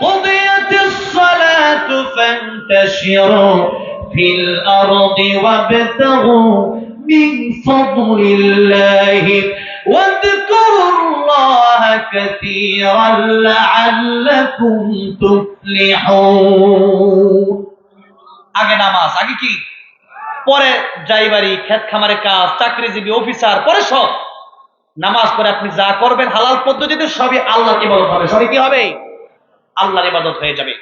قضيت الصلاة فانتشروا في الأرض وابتغوا من فضل الله واذكروا الله كثيرا لعلكم تفلحون আগে নামাজ আগে কি পরে যাইবাড়ি ক্ষেত খামারে কাজ চাকরিজীবী অফিসার পরে সব নামাজ পড়ে আপনি যা করবেন হালাল পদ্ধতিতে সবই আল্লাহর ইবাদত হবে সবই কি হবে আল্লাহর ইবাদত হয়ে যাবে।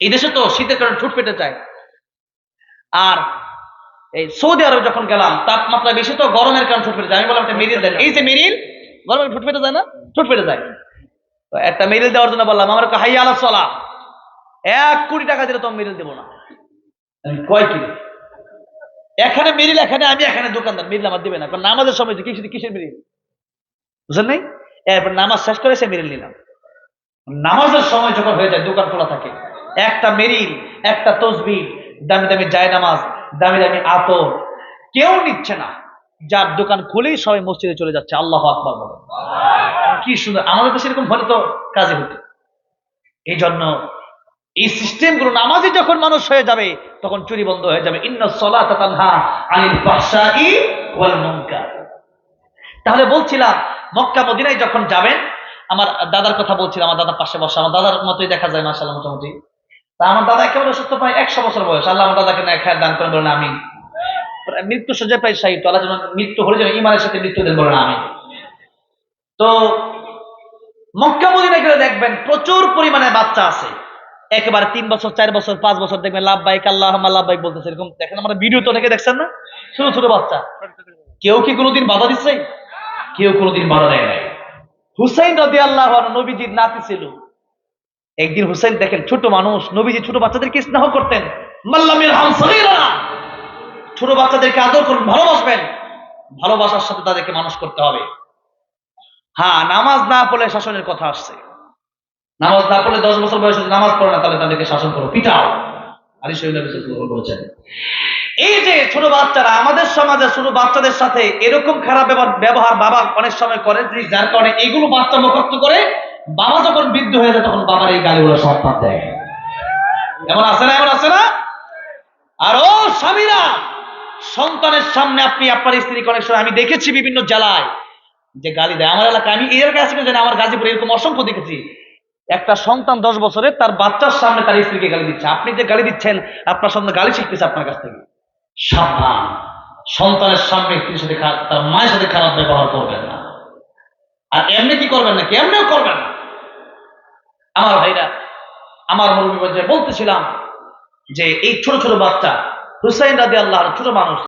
এই দেশে তো শীতের কারণে ঠুট পেটে যায় আর এই সৌদি আরবে যখন গেলাম তাপমাত্রা বেশি তো গরমের কারণে ঠুট পেটে যায় আমি বললাম একটা মেরিল দেন এই যে মেরিল গরমে ঠুট পেটে যায় না? ঠুট পেটে যায় তো একটা মেরিল দেওয়ার জন্য বললাম আমার হাই আলা চলা। এক কোটি টাকা দিলে তো আমি মেরিল দেবো না। আমি কয় কিলো? এখানে মেরিল এখানে আমি এখানে দোকানদার। মেরিল আমার দেবে না। কারণ নামাজের সময় কিসের মেরিল? বুঝলেন নাই? এরপর নামাজ শেষ করে সে মেরিল নিলাম। নামাজের সময় যখন হয়ে যায়, দোকান খোলা থাকে। একটা মেরিল, একটা তসবি, দামি দামি যায় নামাজ দামি দামি আতর। কেউ নিচ্ছে না। যার দোকান খুলেই সবাই মসজিদে চলে যাচ্ছে। আল্লাহ আকবর বলে। কি সুন্দর। আমাদের দেশে এরকম হলে তো কাজে হতো। এই জন্য এই সিস্টেমগুলো নামাজে যখন মানুষ হয়ে যাবে, তখন চুরি বন্ধ হয়ে যাবে। তাহলে বলছিলাম মক্কা মদিনায় যখন যাবেন আমার দাদার কথা বলছিলাম, আমার দাদার পাশে বসা, আমার দাদার মতোই দেখা যায় মাসাল্লাহ মোটামুটি। তা আমার দাদা একেবারে অসুস্থ প্রায় একশো বছর বয়স। আল্লাহ আমার দাদাকে না খায় দান করেন বলেন আমি মৃত্যু সজ্জায় প্রায় সাহিত্য আল্লাহ যেন মৃত্যু হলে যেন ইমানের সাথে মৃত্যু দেন বলেন আমি তো মক্কা মদিনায় গেলে দেখবেন প্রচুর পরিমাণে বাচ্চা আছে। একেবারে তিন বছর, চার বছর, পাঁচ বছর দেখবেন লাভ বাইক আল্লাহ লাভ বাইক বলতেছে, এরকম দেখেন আমরা ভিডিও তো অনেকে দেখছেন না? ছোট ছোট বাচ্চা। কেউ কি কোনোদিন বাধা দিচ্ছে? কেউ কোনোদিন বাধা দেয় নাই। হুসাইন রদি আল্লাহ নবীজির নাতি ছিল। একদিন হুসাইন দেখেন, ছোট মানুষ, নবীজি ছোট বাচ্চাদেরকে স্নেহ করতেন। ছোট বাচ্চাদেরকে আদর করুন, ভালোবাসবেন। ভালোবাসার সাথে তাদেরকে মানুষ করতে হবে। হ্যাঁ নামাজ না পড়লে শাসনের কথা আসছে। নামাজ না পড়লে দশ বছর বয়সে নামাজ পড়ে না, তাহলে তাদেরকে শাসন করো, পিটাও। আলী শহীদ বলেছেন। এই যে ছোট বাচ্চারা, আমাদের সমাজে ছোট বাচ্চাদের সাথে এরকম খারাপ ব্যবহার- বাবা অনেক সময় করে যার কারণে এগুলো বাচ্চা মুখস্থ করে বাবা যখন বৃদ্ধ হয়ে যায়, তখন বাবার এই গালিগুলো সন্তান দেয়। এমন আছে না, এমন আছে না? আর ও স্বামীরা, সন্তানের সামনে আপনি, আপনার স্ত্রীকে অনেক সময়, আমি দেখেছি বিভিন্ন জেলায় যে গালি দেয়। আমার এলাকায়, আমি এলাকায় আছি জানি আমার গাজীপুরে এরকম অসংখ্য দেখেছি। একটা সন্তান দশ বছরের তার বাচ্চার সামনে তার স্ত্রীকে গালি দিচ্ছে। আপনি যে গালি দিচ্ছেন, আপনার সন্তান গালি শিখতেছে আপনার কাছ থেকে। সাবধান। সন্তানের সামনে স্ত্রীর সাথে তার মায়ের সাথে খারাপ ব্যবহার করবেন না। আর এমনি কি করবেন না কি এমনিও করবেন না। আমার ভাইরা, আমার মুরব্বী বলতেছিলাম যে এই ছোট ছোট বাচ্চা, হুসাইন রাজি আল্লাহর ছোট মানুষ।